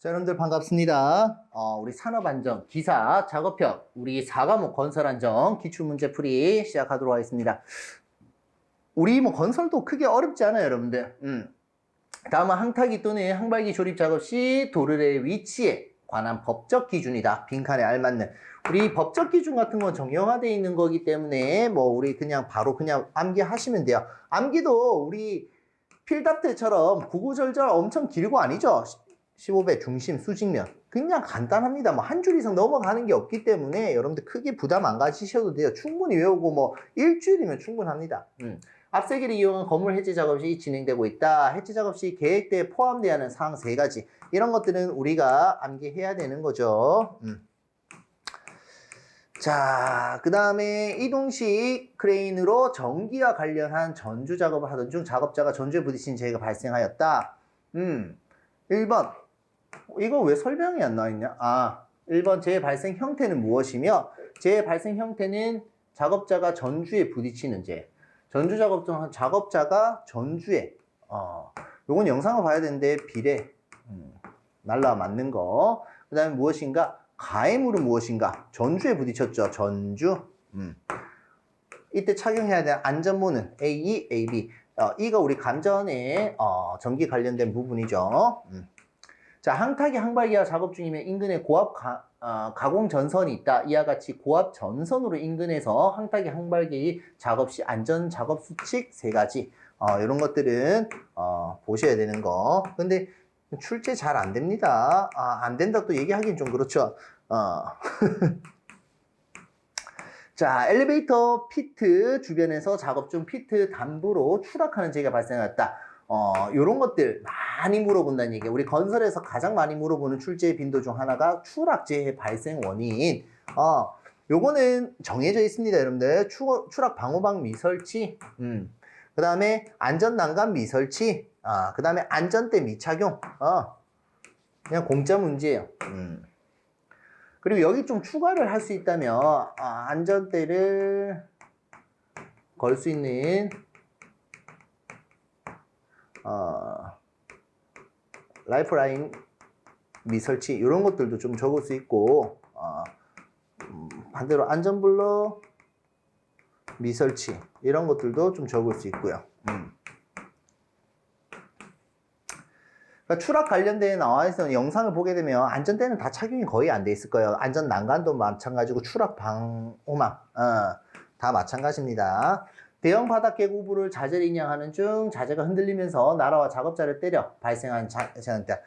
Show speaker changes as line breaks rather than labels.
자, 여러분들 반갑습니다. 어, 우리 산업안정, 기사, 작업협, 우리 4과목 건설안정, 기출문제풀이 시작하도록 하겠습니다. 우리 뭐 건설도 크게 어렵지 않아요, 여러분들. 음. 다음은 항타기 또는 항발기 조립 작업 시 도르의 위치에 관한 법적 기준이다. 빈칸에 알맞는. 우리 법적 기준 같은 건 정형화되어 있는 거기 때문에 뭐 우리 그냥 바로 그냥 암기하시면 돼요. 암기도 우리 필답 때처럼 구구절절 엄청 길고 아니죠? 15배 중심 수직면 그냥 간단합니다. 뭐 한 줄 이상 넘어가는 게 없기 때문에 여러분들 크게 부담 안 가지셔도 돼요. 충분히 외우고 뭐 일주일이면 충분합니다. 음. 앞세기를 이용한 건물 해지 작업이 진행되고 있다. 해지 작업 시 계획대에 포함되어야 하는 사항 세 가지. 이런 것들은 우리가 암기해야 되는 거죠. 음. 자, 그 다음에 이동식 크레인으로 전기와 관련한 전주 작업을 하던 중 작업자가 전주에 부딪힌 재해가 발생하였다. 음, 1번. 이거 왜 설명이 안 나와 있냐? 아, 1번 재해 발생 형태는 무엇이며 재해 발생 형태는 작업자가 전주에 부딪히는 재해. 전주 작업 중 작업자가 전주에 어, 요건 영상을 봐야 되는데 비례 음, 날라 맞는 거. 그 다음에 무엇인가? 가해물은 무엇인가? 전주에 부딪혔죠. 전주. 음. 이때 착용해야 될 안전모는 A2, AB. 어, 이가 우리 감전의 어, 전기 관련된 부분이죠. 음. 자, 항타기 항발기와 작업 중이면 인근에 고압 가, 어, 가공 전선이 있다. 이와 같이 고압 전선으로 인근에서 항타기 항발기 작업 시 안전 작업 수칙 세 가지. 어, 이런 것들은 어, 보셔야 되는 거. 근데 출제 잘 안 됩니다. 아, 안 된다 또 얘기하긴 좀 그렇죠. 어. 자, 엘리베이터 피트 주변에서 작업 중 피트 담부로 추락하는 재해가 발생했다. 어, 요런 것들 많이 물어본다는 얘기예요. 우리 건설에서 가장 많이 물어보는 출제 빈도 중 하나가 추락재해 발생 원인. 어, 요거는 정해져 있습니다, 여러분들. 추, 추락 방호막 미설치. 음. 그 다음에 안전난간 미설치. 아, 그 다음에 안전대 미착용. 어. 그냥 공짜 문제예요. 음. 그리고 여기 좀 추가를 할 수 있다면, 아, 안전대를 걸 수 있는 어, 라이프라인 미설치 이런 것들도 좀 적을 수 있고 어, 음, 반대로 안전블러 미설치 이런 것들도 좀 적을 수 있고요. 음. 그러니까 추락 관련된 나와 있는 영상을 보게 되면 안전대는 다 착용이 거의 안 돼 있을 거예요. 안전 난간도 마찬가지고 추락 방호막 어, 다 마찬가지입니다. 대형 바닥 개구부를 자재를 인양하는 중 자재가 흔들리면서 나라와 작업자를 때려 발생한 자, 자,